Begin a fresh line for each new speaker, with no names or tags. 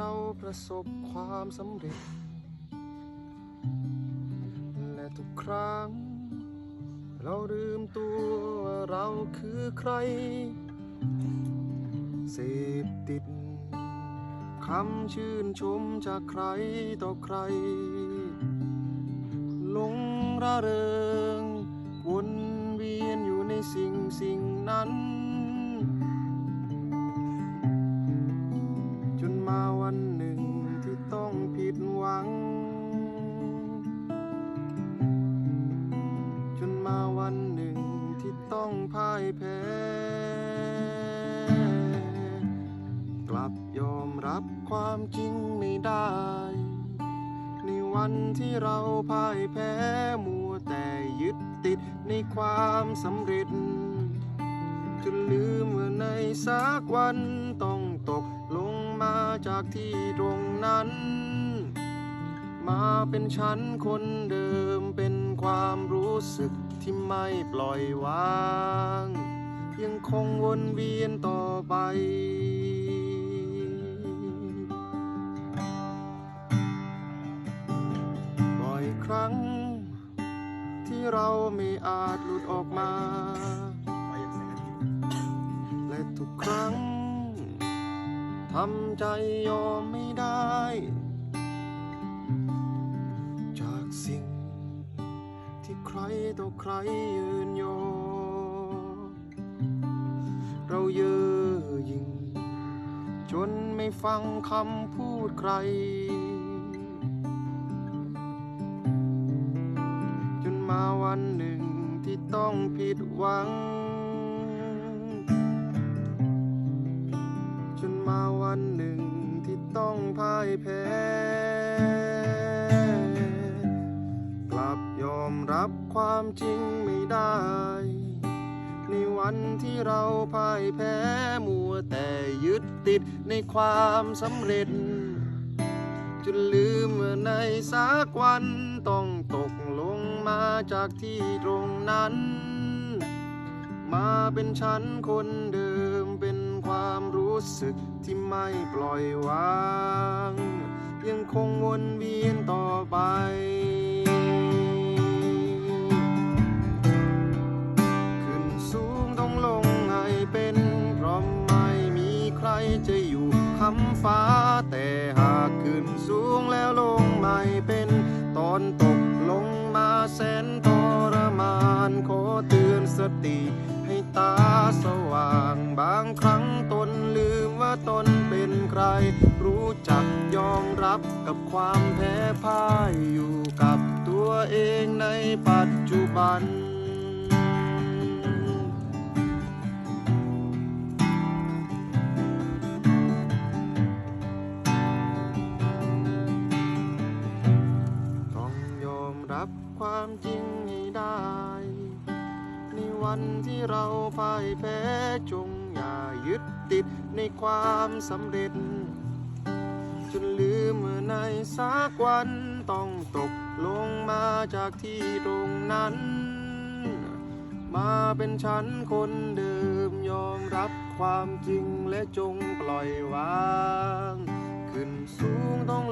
ราประสบความสำเร็จ และทุกครั้ง เราลืมตัวว่าเราคือใคร เสพติดคำชื่นชมจากใครต่อใคร หลงระเริงวนเวียนอยู่ในสิ่งสิ่งนั้น ต้องพ่ายแพ้ กลับยอมรับความจริงไม่ได้ ในวันที่เราพ่ายแพ้มัวแต่ยึดติดในความสำเร็จจนลืมว่าในสักวันต้องตกลงมาจากที่ตรงนั้น มาเป็นฉันคนเดิมเป็นความรู้สึก ที่ไม่ปล่อยวาง ยังคงวนเวียนต่อไป บ่อยครั้ง ที่เราไม่อาจหลุดออกมา และทุกครั้งทำใจยอมไม่ได้ จากสิ่ง รต่อใครยืนยอ เราเย่อหยิ่ง จนไม่ฟังคำพูดใคร จนมาวันหนึ่งที่ต้องผิดหวัง จนมาวันหนึ่งที่ต้องพ่ายแพ้ รับความจริงไม่ได้ ในวันที่เราพ่ายแพ้มัวแต่ยึดติดในความสำเร็จ จนลืมว่าในสักวันต้องตกลงมาจากที่ตรงนั้น มาเป็นฉันคนเดิมเป็นความรู้สึกที่ไม่ปล่อยวาง ยังคงวนเวียนต่อไป จะอยู่คำฟ้า แต่หากขึ้นสูงแล้วลงไม่เป็น ตอนตกลงมาแสนทรมาน ขอเตือนสติ ให้ตาสว่างบางครั้งตนลืมว่าตนเป็นใคร รู้จักยอมรับกับความแพ้พ่ายอยู่กับตัวเองในปัจจุบัน วันที่เราพ่ายแพ้จงอย่ายึดติดในความสำเร็จ จนลืมเมื่อในสักวันต้องตกลงมาจากที่ตรงนั้น มาเป็นฉันคนเดิมยอมรับความจริงและจงปล่อยวาง ขึ้นสูงต้อง